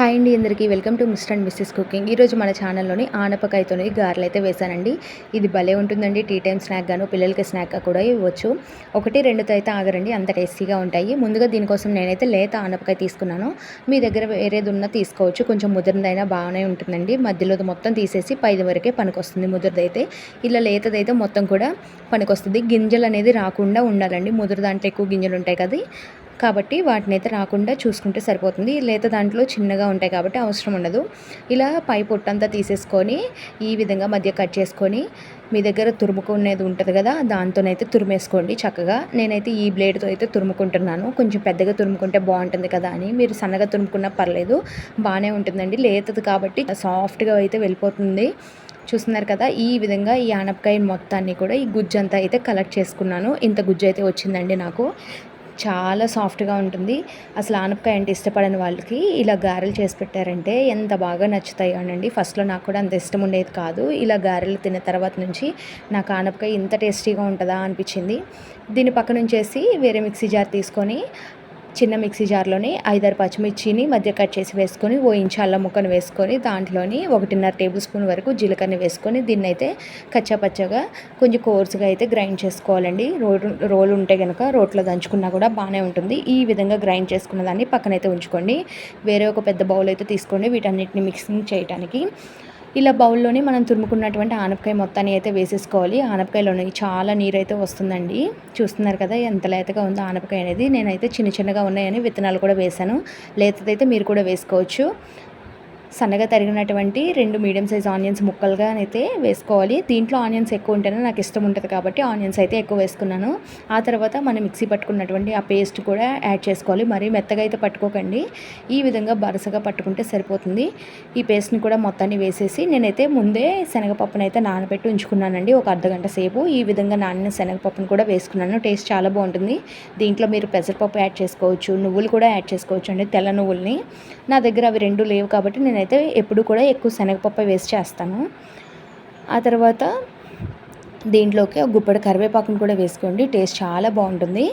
Hi అండి అందరికీ. Welcome to mister and Mrs cooking. ఈరోజు మన ఛానల్లోని ఆనపకాయతోని గారెలు అయితే వేశానండి. ఇది భలే ఉంటుందండి. టీ టైం స్నాక్ గాను పిల్లలకి స్నాక్ కూడా ఇవ్వచ్చు. ఒకటి రెండుతో అయితే ఆగరండి. అంత టేస్టీగా ఉంటాయి. ముందుగా దీనికోసం నేనైతే లేత ఆనపకాయ తీసుకున్నాను. మీ దగ్గర వేరేది ఉన్నా తీసుకోవచ్చు. కొంచెం ముదిరిదైనా బాగానే ఉంటుందండి. మధ్యలో మొత్తం తీసేసి పైది వరకే పనికొస్తుంది ముదిరిదైతే. ఇలా లేతదైతే మొత్తం కూడా పనికొస్తుంది. గింజలు అనేది రాకుండా ఉండాలండి. ముదురు దాంట్లో ఎక్కువ గింజలు ఉంటాయి కదా. కాబట్టి వాటిని అయితే రాకుండా చూసుకుంటే సరిపోతుంది. లేత దాంట్లో చిన్నగా ఉంటాయి కాబట్టి అవసరం ఉండదు. ఇలా పై పొట్టంతా తీసేసుకొని ఈ విధంగా మధ్య కట్ చేసుకొని మీ దగ్గర తురుముకునేది ఉంటుంది కదా దాంతోనైతే తురిమేసుకోండి చక్కగా. నేనైతే ఈ బ్లేడ్తో అయితే తురుముకుంటున్నాను. కొంచెం పెద్దగా తురుముకుంటే బాగుంటుంది కదా అని. మీరు సన్నగా తురుముకున్నా పర్లేదు బాగానే ఉంటుందండి. లేతది కాబట్టి సాఫ్ట్గా అయితే వెళ్ళిపోతుంది. చూస్తున్నారు కదా ఈ విధంగా ఈ ఆనపకాయ మొత్తాన్ని కూడా ఈ గుజ్జు అంతా అయితే కలెక్ట్ చేసుకున్నాను. ఇంత గుజ్జు అయితే వచ్చిందండి నాకు. చాలా సాఫ్ట్గా ఉంటుంది. అసలు ఆనపకాయ అంటే ఇష్టపడని వాళ్ళకి ఇలా గారెలు చేసి పెట్టారంటే ఎంత బాగా నచ్చుతాయి అనండి. ఫస్ట్లో నాకు కూడా అంత ఇష్టం ఉండేది కాదు. ఇలా గారెలు తిన్న తర్వాత నుంచి నాకు ఆనపకాయ ఇంత టేస్టీగా ఉంటుందా అనిపించింది. దీని పక్క నుంచేసి వేరే మిక్సీ జార్ తీసుకొని చిన్న మిక్సీ జార్లోని ఐదారు పచ్చిమిర్చిని మధ్య కట్ చేసి వేసుకొని ఓ ఇంచు అల్లం ముక్కను వేసుకొని దాంట్లోని ఒకటిన్నర టేబుల్ స్పూన్ వరకు జీలకర్ర వేసుకొని దీన్ని అయితే కచ్చాపచ్చగా కొంచెం కోర్సుగా అయితే గ్రైండ్ చేసుకోవాలండి. రోడ్ రోలు ఉంటే కనుక రోట్లో దంచుకున్నా కూడా బాగానే ఉంటుంది. ఈ విధంగా గ్రైండ్ చేసుకున్న దాన్ని పక్కనైతే ఉంచుకోండి. వేరే ఒక పెద్ద బౌల్ అయితే తీసుకోండి వీటన్నిటిని మిక్సింగ్ చేయడానికి ఇలా బౌల్లోని మనం తురుముకున్నటువంటి ఆనపకాయ మొత్తాన్ని అయితే వేసేసుకోవాలి. ఆనపకాయలోని చాలా నీరు అయితే వస్తుందండి. చూస్తున్నారు కదా ఎంత లేతగా ఉందో ఆనపకాయ అనేది. నేనైతే చిన్న చిన్నగా ఉన్నాయని విత్తనాలు కూడా వేశాను. లేతదైతే మీరు కూడా వేసుకోవచ్చు. సన్నగా తరిగినటువంటి రెండు మీడియం సైజ్ ఆనియన్స్ ముక్కలుగా అయితే వేసుకోవాలి. దీంట్లో ఆనియన్స్ ఎక్కువ ఉంటేనే నాకు ఇష్టం ఉంటుంది కాబట్టి ఆనియన్స్ అయితే ఎక్కువ వేసుకున్నాను. ఆ తర్వాత మనం మిక్సీ పట్టుకున్నటువంటి ఆ పేస్ట్ కూడా యాడ్ చేసుకోవాలి. మరీ మెత్తగా అయితే పట్టుకోకండి. ఈ విధంగా బరసగా పట్టుకుంటే సరిపోతుంది. ఈ పేస్ట్ని కూడా మొత్తాన్ని వేసేసి నేనైతే ముందే శనగపప్పును అయితే నానబెట్టి ఉంచుకున్నానండి. ఒక అర్ధగంట సేపు ఈ విధంగా నానిన శనగపప్పును కూడా వేసుకున్నాను. టేస్ట్ చాలా బాగుంటుంది. దీంట్లో మీరు పెసరపప్పు యాడ్ చేసుకోవచ్చు. నువ్వులు కూడా యాడ్ చేసుకోవచ్చు అండి. తెల్ల నువ్వుల్ని. నా దగ్గర అవి రెండు లేవు కాబట్టి నేను నేనైతే ఎప్పుడు కూడా ఎక్కువ శనగపప్పు వేస్ట్ చేస్తాను. ఆ తర్వాత దీంట్లోకి ఒక గుప్పడి కరివేపాకును కూడా వేసుకోండి. టేస్ట్ చాలా బాగుంటుంది.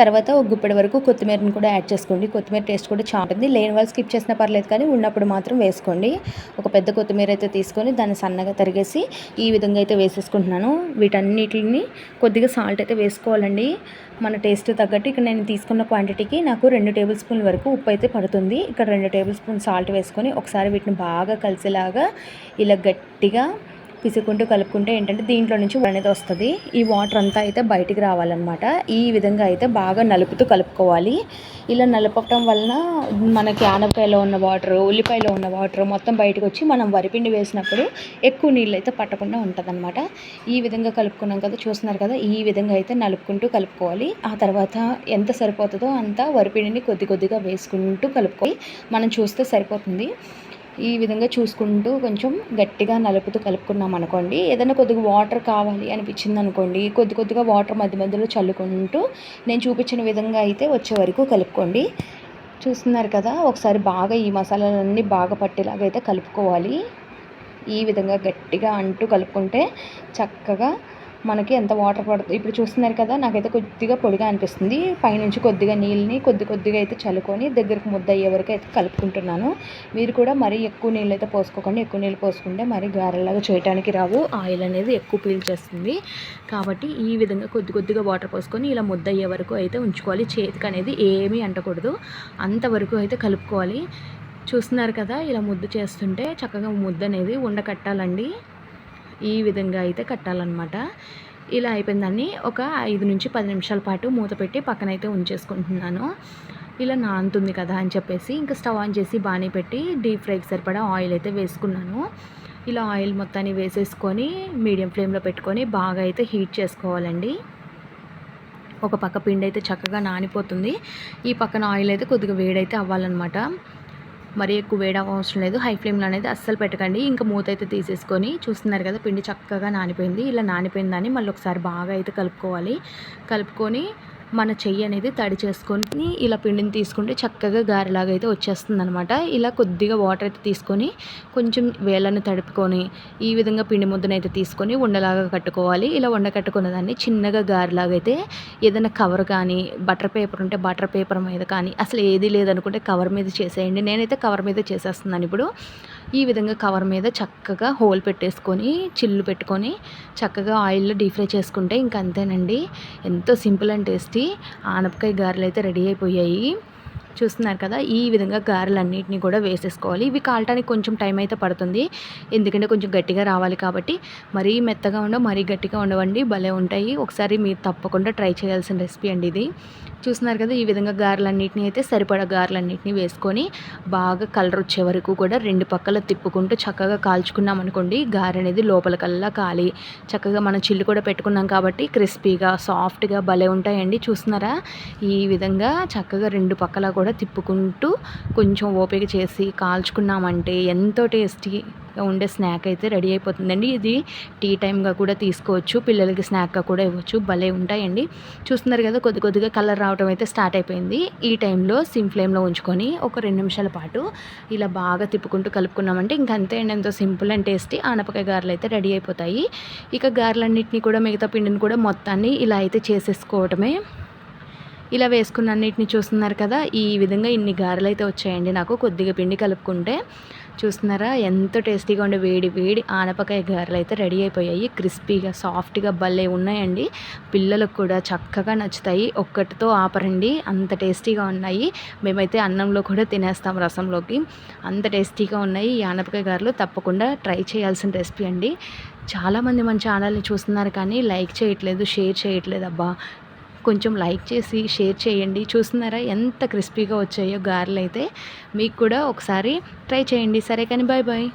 తర్వాత ఒక వరకు కొత్తిమీరని కూడా యాడ్ చేసుకోండి. కొత్తిమీర టేస్ట్ కూడా చాలా ఉంటుంది లేని వాళ్ళు స్కిప్ చేసినా పర్లేదు కానీ ఉన్నప్పుడు మాత్రం వేసుకోండి. ఒక పెద్ద కొత్తిమీర అయితే తీసుకొని దాన్ని సన్నగా తరిగేసి ఈ విధంగా అయితే వేసేసుకుంటున్నాను. వీటన్నిటిని కొద్దిగా సాల్ట్ అయితే వేసుకోవాలండి. మన టేస్ట్ తగ్గట్టు ఇక్కడ నేను తీసుకున్న క్వాంటిటీకి నాకు రెండు టేబుల్ స్పూన్ వరకు ఉప్పు అయితే పడుతుంది. ఇక్కడ రెండు టేబుల్ స్పూన్ సాల్ట్ వేసుకొని ఒకసారి వీటిని బాగా కలిసేలాగా ఇలా గట్టిగా పిసుకుంటూ కలుపుకుంటే ఏంటంటే దీంట్లో నుంచి అనేది వస్తుంది. ఈ వాటర్ అంతా అయితే బయటికి రావాలన్నమాట. ఈ విధంగా అయితే బాగా నలుపుతూ కలుపుకోవాలి. ఇలా నలపటం వలన మనకి ఆనపకాయలో ఉన్న వాటర్ ఉల్లిపాయలో ఉన్న వాటర్ మొత్తం బయటకు వచ్చి మనం వరిపిండి వేసినప్పుడు ఎక్కువ నీళ్ళు అయితే పట్టకుండా ఉంటుందన్నమాట. ఈ విధంగా కలుపుకున్నాం కదా చూస్తున్నారు కదా ఈ విధంగా అయితే నలుపుకుంటూ కలుపుకోవాలి. ఆ తర్వాత ఎంత సరిపోతుందో అంత వరిపిండిని కొద్ది కొద్దిగా వేసుకుంటూ కలుపుకోవాలి. మనం చూస్తే సరిపోతుంది. ఈ విధంగా చూసుకుంటూ కొంచెం గట్టిగా నలుపుతూ కలుపుకున్నాం అనుకోండి. ఏదైనా కొద్దిగా వాటర్ కావాలి అనిపించింది అనుకోండి. కొద్ది కొద్దిగా వాటర్ మధ్య మధ్యలో చల్లుకుంటూ నేను చూపించిన విధంగా అయితే వచ్చే వరకు కలుపుకోండి. చూస్తున్నారు కదా ఒకసారి బాగా ఈ మసాలాలన్నీ బాగా పట్టేలాగా అయితే కలుపుకోవాలి. ఈ విధంగా గట్టిగా అంటూ కలుపుకుంటే చక్కగా మనకి ఎంత వాటర్ పడుతుంది ఇప్పుడు చూస్తున్నారు కదా నాకైతే కొద్దిగా పొడిగా అనిపిస్తుంది. పైనుంచి కొద్దిగా నీళ్ళని కొద్ది కొద్దిగా అయితే చల్లుకొని దగ్గరకు ముద్ద అయ్యే వరకు అయితే కలుపుకుంటున్నాను. మీరు కూడా మరీ ఎక్కువ నీళ్ళు అయితే పోసుకోకండి. ఎక్కువ నీళ్ళు పోసుకుంటే మరీ గారెలాగా చేయడానికి రావు. ఆయిల్ అనేది ఎక్కువ పీల్చేస్తుంది. కాబట్టి ఈ విధంగా కొద్ది కొద్దిగా వాటర్ పోసుకొని ఇలా ముద్ద అయ్యే వరకు అయితే ఉంచుకోవాలి. చేతికి అనేది ఏమీ అంటకూడదు. అంతవరకు అయితే కలుపుకోవాలి. చూస్తున్నారు కదా ఇలా ముద్ద చేస్తుంటే చక్కగా ముద్ద అనేది ఉండకట్టాలండి ఈ విధంగా అయితే కట్టాలన్నమాట. ఇలా అయిపోయిన దాన్ని ఒక ఐదు నుంచి పది నిమిషాల పాటు మూత పెట్టి పక్కనైతే ఉంచేసుకుంటున్నాను. ఇలా నానుతుంది కదా అని చెప్పేసి ఇంకా స్టవ్ ఆన్ చేసి బాగానే పెట్టి డీప్ ఫ్రైకి సరిపడా ఆయిల్ అయితే వేసుకున్నాను. ఇలా ఆయిల్ మొత్తాన్ని వేసేసుకొని మీడియం ఫ్లేమ్లో పెట్టుకొని బాగా అయితే హీట్ చేసుకోవాలండి. ఒక పక్క పిండి అయితే చక్కగా నానిపోతుంది. ఈ పక్కన ఆయిల్ అయితే కొద్దిగా వేడైతే అవ్వాలన్నమాట. మరీ ఎక్కువ వేయడం అవసరం లేదు. హై ఫ్లేమ్లో అనేది అస్సలు పెట్టకండి. ఇంకా మూత అయితే తీసేసుకొని చూస్తున్నారు కదా పిండి చక్కగా నానిపోయింది. ఇలా నానిపోయిందని మళ్ళీ ఒకసారి బాగా అయితే కలుపుకోవాలి. కలుపుకొని మన చెయ్యి అనేది తడి చేసుకొని ఇలా పిండిని తీసుకుంటే చక్కగా గారెలాగా అయితే వచ్చేస్తుంది అనమాట ఇలా కొద్దిగా వాటర్ అయితే తీసుకొని కొంచెం వేళ్ళని తడుపుకొని ఈ విధంగా పిండి ముద్దనైతే తీసుకొని ఉండలాగా కట్టుకోవాలి. ఇలా ఉండ కట్టుకున్న దాన్ని చిన్నగా గారెలాగా అయితే ఏదైనా కవర్ కానీ బటర్ పేపర్ ఉంటే బటర్ పేపర్ మీద కానీ అసలు ఏది లేదనుకుంటే కవర్ మీద చేసేయండి. నేనైతే కవర్ మీద చేసేస్తున్నాను ఇప్పుడు. ఈ విధంగా కవర్ మీద చక్కగా హోల్ పెట్టేసుకొని చిల్లు పెట్టుకొని చక్కగా ఆయిల్లో డీప్ ఫ్రై చేసుకుంటే ఇంక అంతేనండి. ఎంతో సింపుల్ అండ్ టేస్టీ. ఆనపకాయ గారెలు అయితే రెడీ అయిపోయాయి. చూస్తున్నారు కదా ఈ విధంగా గారెలన్నిటిని కూడా వేసేసుకోవాలి. ఇవి కాలటానికి కొంచెం టైం అయితే పడుతుంది. ఎందుకంటే కొంచెం గట్టిగా రావాలి కాబట్టి. మరీ మెత్తగా ఉండవు మరీ గట్టిగా ఉండవండి. భలే ఉంటాయి. ఒకసారి మీరు తప్పకుండా ట్రై చేయాల్సిన రెసిపీ అండి ఇది. చూస్తున్నారు కదా ఈ విధంగా గారెలన్నిటిని అయితే సరిపడా గారెలన్నిటిని వేసుకొని బాగా కలర్ వచ్చే వరకు కూడా రెండు పక్కల తిప్పుకుంటూ చక్కగా కాల్చుకున్నాం అనుకోండి గారె అనేది లోపలికల్లా కాలి. చక్కగా మనం చిల్లు కూడా పెట్టుకున్నాం కాబట్టి క్రిస్పీగా సాఫ్ట్గా భలే ఉంటాయండి. చూస్తున్నారా? ఈ విధంగా చక్కగా రెండు పక్కల కూడా తిప్పుకుంటూ కొంచెం ఓపిక చేసి కాల్చుకున్నామంటే ఎంతో టేస్టీగా ఉండే స్నాక్ అయితే రెడీ అయిపోతుందండి. ఇది టీ టైమ్గా కూడా తీసుకోవచ్చు పిల్లలకి స్నాక్గా కూడా ఇవ్వచ్చు. భలే ఉంటాయండి. చూస్తున్నారు కదా కొద్ది కొద్దిగా కలర్ రావడం అయితే స్టార్ట్ అయిపోయింది. ఈ టైంలో సిమ్ ఫ్లేమ్లో ఉంచుకొని ఒక రెండు నిమిషాల పాటు ఇలా బాగా తిప్పుకుంటూ కలుపుకున్నామంటే ఇంక అంతే అండి. ఎంతో సింపుల్ అండ్ టేస్టీ ఆనపకాయ గారెలు అయితే రెడీ అయిపోతాయి. ఇక గారెలన్నింటినీ కూడా మిగతా పిండిని కూడా మొత్తాన్ని ఇలా అయితే చేసేసుకోవటమే ఇలా వేసుకున్న అన్నిటిని చూస్తున్నారు కదా ఈ విధంగా ఇన్ని గారెలు అయితే వచ్చాయండి. నాకు కొద్దిగా పిండి కలుపుకుంటే చూస్తున్నారా ఎంతో టేస్టీగా ఉండే వేడి వేడి ఆనపకాయ గారెలు అయితే రెడీ అయిపోయాయి. క్రిస్పీగా సాఫ్ట్గా భలే ఉన్నాయండి. పిల్లలకు కూడా చక్కగా నచ్చుతాయి. ఒక్కటితో ఆపరండి. అంత టేస్టీగా ఉన్నాయి. మేమైతే అన్నంలో కూడా తినేస్తాం రసంలోకి. అంత టేస్టీగా ఉన్నాయి ఈ ఆనపకాయ గారెలు. తప్పకుండా ట్రై చేయాల్సిన రెసిపీ అండి. చాలామంది మన ఛానల్ని చూస్తున్నారు కానీ లైక్ చేయట్లేదు షేర్ చేయట్లేదు. అబ్బా కొంచెం లైక్ చేసి షేర్ చేయండి. చూస్తున్నారా ఎంత క్రిస్పీగా వచ్చాయో గారెలు అయితే మీకు కూడా ఒకసారి ట్రై చేయండి. సరే కానీ బాయ్ బాయ్